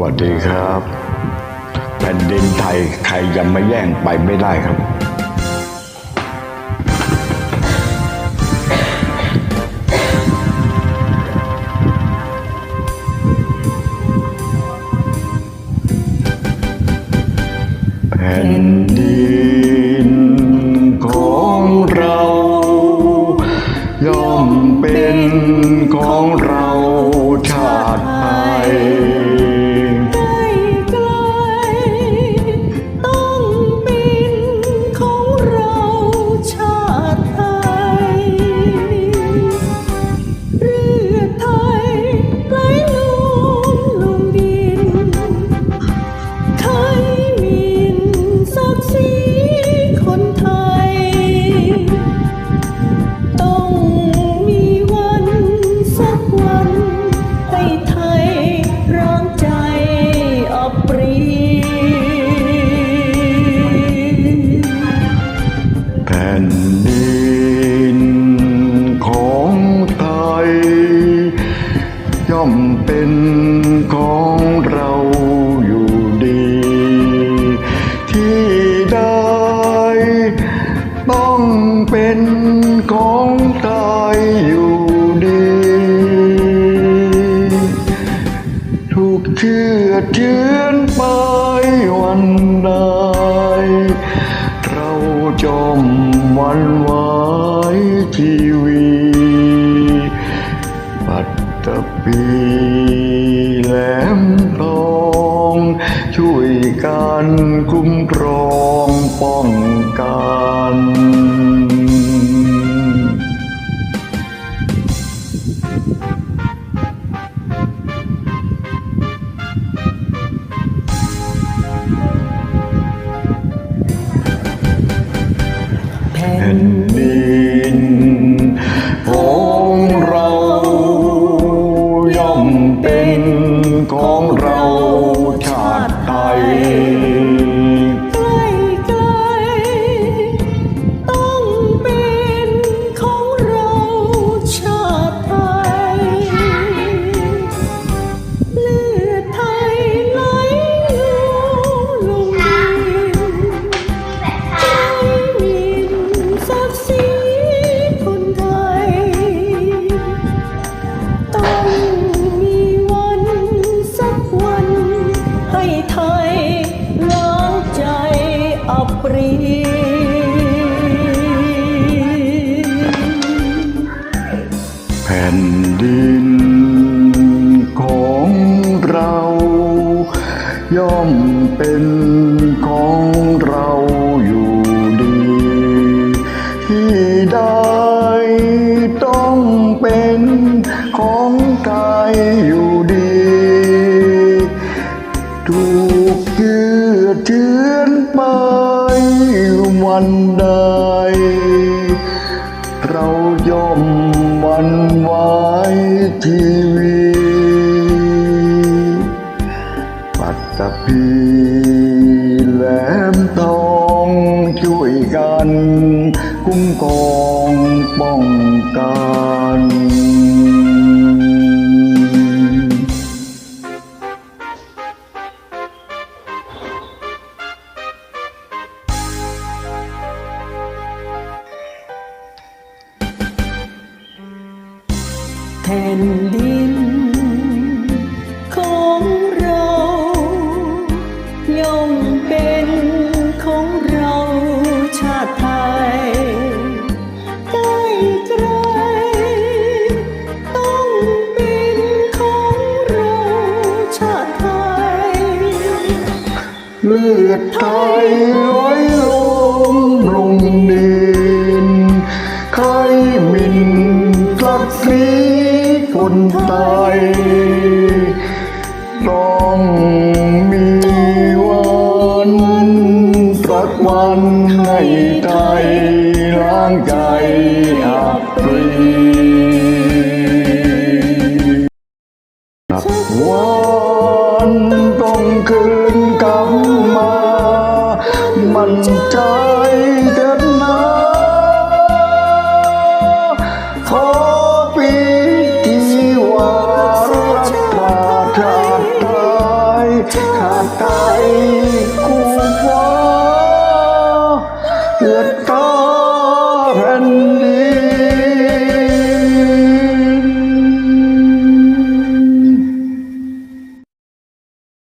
วัสดีครับ แผ่นดินไทยใครยังไม่แย่งไปไม่ได้ครับ แผ่นดิน ชีวีปัตตภีแหลมทอง ช่วยการคุ้มครองป้องกันแผ่น รีแผ่นดิน กเชื่อเชือนไปวันใด เราย่อมวันไหวชีวีปัตตภีแหลมทองช่วยกัน คุ้มครองป้องกัน แผ่นดิน ของเราย่อมเป็นของเราชาติไทยใกล้ไกลต้องเป็นของเราชาติไทยเลือดไทยไหลลงลงดินใครมินศักดิ์ศรี คนไทยต้องมีวันสักวันให้ไทยล้างใจอับปรีนับวันต้องคืนกลับมา มันใจเ Lord God.